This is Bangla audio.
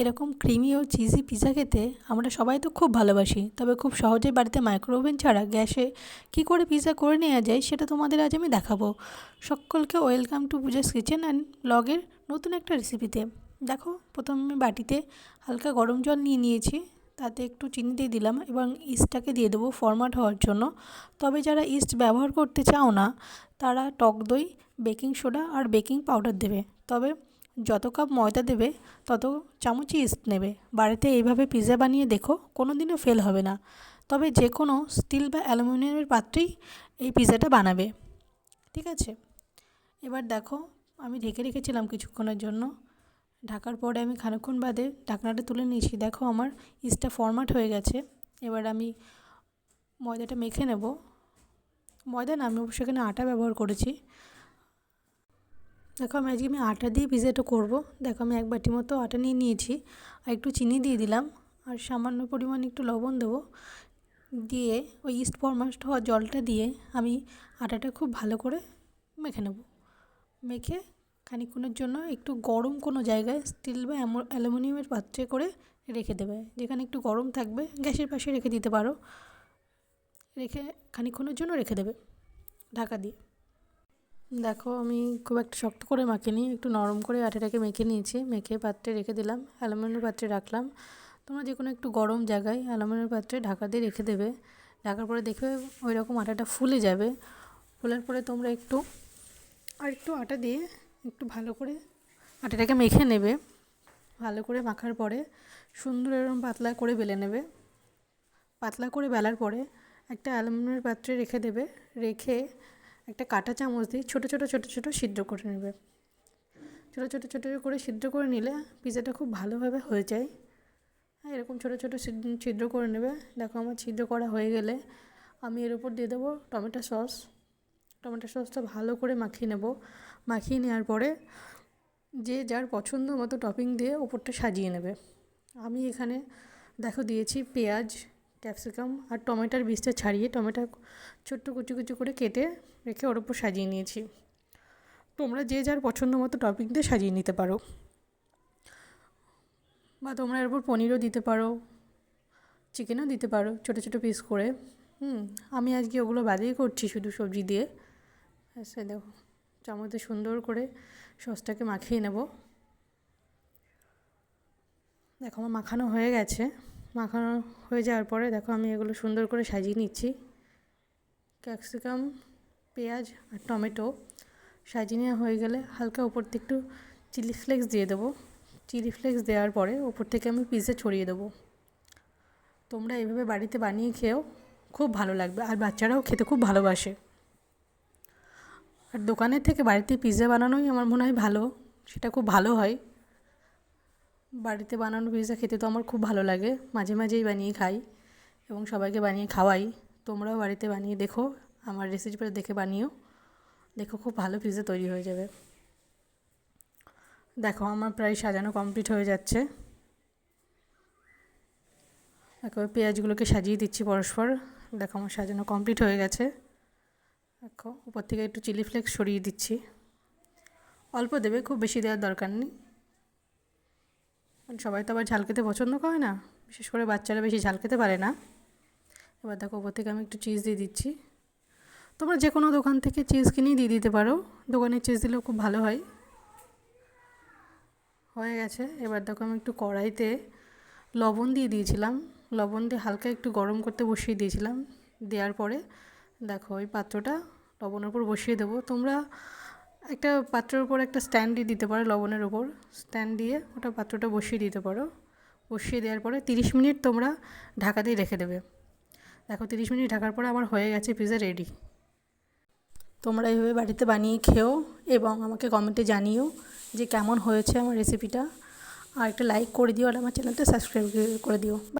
এরকম ক্রিমি ও চিজি পিৎজা খেতে আমরা সবাই তো খুব ভালোবাসি। তবে খুব সহজেই বাড়িতে মাইক্রো ওভেন ছাড়া গ্যাসে কী করে পিৎজা করে নেওয়া যায় সেটা তোমাদের আজ আমি দেখাবো। সকলকে welcome to Puja's kitchen and ব্লগের নতুন একটা রেসিপিতে দেখো, প্রথমে আমি বাটিতে হালকা গরম জল নিয়ে নিয়েছি, তাতে একটু চিনি দিয়ে দিলাম এবং ইস্টটাকে দিয়ে দেবো ফরমাট হওয়ার জন্য। তবে যারা ইস্ট ব্যবহার করতে চাও না, তারা টক দই বেকিং সোডা আর বেকিং পাউডার দেবে। তবে যত কাপ ময়দা দেবে, তত চামচ ইস্ট নেবে। বাড়িতে এইভাবে পিৎজা বানিয়ে দেখো কোনো দিনও ফেল হবে না। তবে যে কোনো স্টিল বা অ্যালুমিনিয়ামের পাত্রেই এই পিৎজাটা বানাবে। ঠিক আছে? এবার দেখো, আমি ঢেকে রেখেছিলাম কিছুক্ষণের জন্য। ঢাকার পরে আমি খানিকক্ষণ বাদে ঢাকনাটা তুলে নিয়েছি। দেখো আমার ইস্টটা ফরম্যাট হয়ে গেছে। এবার আমি ময়দাটা মেখে নেব। ময়দা না, আমি সেখানে আটা ব্যবহার করেছি। দেখো আমি আজকে আমি আটা দিয়ে পিজাটা করব। দেখো আমি এক বাটি মতো আটা নিয়ে নিয়েছি, আর একটু চিনি দিয়ে দিলাম। আর সামান্য পরিমাণ একটু লবণ দেবো দিয়ে ওই ইস্ট ফরমাস্ট হওয়া জলটা দিয়ে আমি আটাটা খুব ভালো করে মেখে নেব। মেখে খানিকক্ষণের জন্য একটু গরম কোনো জায়গায় স্টিল বা অ্যালুমিনিয়ামের পাত্রে করে রেখে দেবে। যেখানে একটু গরম থাকবে, গ্যাসের পাশে রেখে দিতে পারো। রেখে খানিকক্ষণের জন্য রেখে দেবে ঢাকা দিয়ে। দেখো, আমি খুব একটা শক্ত করে মাখিনি, একটু নরম করে আটাটাকে মেখে নিয়েছি। মেখে পাত্রে রেখে দিলাম, অ্যালুমিনিয়াম পাত্রে রাখলাম। তোমরা যে কোনো একটু গরম জায়গায় অ্যালুমিনিয়াম পাত্রে ঢাকা দিয়ে রেখে দেবে। ঢাকার পরে দেখবে ওই রকম আটাটা ফুলে যাবে। ফুলার পরে তোমরা একটু, আর একটু আটা দিয়ে একটু ভালো করে আটাটাকে মেখে নেবে। ভালো করে মাখার পরে সুন্দর এরকম পাতলা করে বেলে নেবে। পাতলা করে বেলার পরে একটা অ্যালুমিনিয়ামের পাত্রে রেখে দেবে। রেখে একটা কাঁটা চামচ দিয়ে ছোটো ছোটো ছোটো ছোটো সিদ্ধ করে নেবে। ছোটো ছোটো ছোটো করে সিদ্ধ করে নিলে পিজাটা খুব ভালোভাবে হয়ে যায়। হ্যাঁ এরকম ছোটো ছোটো ছিদ্র করে নেবে। দেখো আমার ছিদ্র করা হয়ে গেলে আমি এর উপর দিয়ে দেবো টমেটো সস। টমেটো সসটা ভালো করে মাখিয়ে নেব। মাখিয়ে নেওয়ার পরে যে যার পছন্দ মতো টপিং দিয়ে ওপরটা সাজিয়ে নেবে। আমি এখানে, দেখো দিয়েছি পেঁয়াজ ক্যাপসিকাম আর টমেটোর বীজটা ছাড়িয়ে টমেটো ছোট্ট কুচি কুচি করে কেটে রেখে ওর উপর সাজিয়ে নিয়েছি। তোমরা যে যার পছন্দ মতো টপিং দিয়ে সাজিয়ে নিতে পারো। বা তোমরা এর উপর পনিরও দিতে পারো, চিকেনও দিতে পারো, ছোটো ছোটো পিস করে। হুম, আমি আজকে ওগুলো বাদেই করছি শুধু সবজি দিয়ে। সে দেখো, চামচে সুন্দর করে সসটাকে মাখিয়ে নেব। দেখো, আমার মাখানো হয়ে গেছে। মাখানো হয়ে যাওয়ার পরে দেখো আমি এগুলো সুন্দর করে সাজিয়ে নিচ্ছি। ক্যাপসিকাম, পেঁয়াজ আর টমেটো সাজিয়ে নেওয়া হয়ে গেলে হালকা উপর থেকে একটু চিলি ফ্লেক্স দিয়ে দেবো। চিলি ফ্লেক্স দেওয়ার পরে ওপর থেকে আমি পিজা ছড়িয়ে দেবো। তোমরা এভাবে বাড়িতে বানিয়ে খেয়েও খুব ভালো লাগবে আর বাচ্চারাও খেতে খুব ভালোবাসে। আর দোকানের থেকে বাড়িতে পিৎজা বানানোই আমার মনে হয় ভালো, সেটা খুব ভালো হয়। বাড়িতে বানানো পিৎজা খেতে তো আমার খুব ভালো লাগে। মাঝে মাঝেই বানিয়ে খাই এবং সবাইকে বানিয়ে খাওয়াই। তোমরাও বাড়িতে বানিয়ে দেখো, আমার রেসিপিটা দেখে বানিও। দেখো খুব ভালো পিৎজা তৈরি হয়ে যাবে। দেখো, আমার প্রায় সাজানো কমপ্লিট হয়ে যাচ্ছে। একেবারে পেঁয়াজগুলোকে সাজিয়ে দিচ্ছি পরস্পর। দেখো, আমার সাজানো কমপ্লিট হয়ে গেছে। দেখো, উপর থেকে একটু চিলি ফ্লেক্স সরিয়ে দিচ্ছি। অল্প দেবে, খুব বেশি দেওয়ার দরকার নেই। সবাই তো আবার ঝাল খেতে পছন্দ করে না। বিশেষ করে বাচ্চারা বেশি ঝাল খেতে পারে না। এবার দেখো ওপর থেকে আমি একটু চিজ দিয়ে দিচ্ছি। তোমরা যে কোনো দোকান থেকে চিজ কিনেই দিয়ে দিতে পারো। দোকানের চিজ দিলেও খুব ভালো হয়। হয়ে গেছে। এবার দেখো, আমি একটু কড়াইতে লবণ দিয়ে দিয়েছিলাম। লবণ দিয়ে হালকা একটু গরম করতে বসিয়ে দিয়েছিলাম। দেওয়ার পরে দেখো, ওই পাত্রটা লবণের উপর বসিয়ে দেবো। তোমরা একটা পাত্রের উপর একটা স্ট্যান্ড দিয়ে দিতে পারো, লবণের উপর। স্ট্যান্ড দিয়ে ওটা পাত্রটা বসিয়ে দিতে পারো। বসিয়ে দেওয়ার পরে তিরিশ মিনিট তোমরা ঢাকা দিয়ে রেখে দেবে। দেখো তিরিশ মিনিট ঢাকার পরে আমার হয়ে গেছে পিজা রেডি তোমরা এইভাবে বাড়িতে বানিয়ে খেও এবং আমাকে কমেন্টে জানিও যে কেমন হয়েছে আমার রেসিপিটা আর একটা লাইক করে দিও আর আমার চ্যানেলটা সাবস্ক্রাইব করে দিও।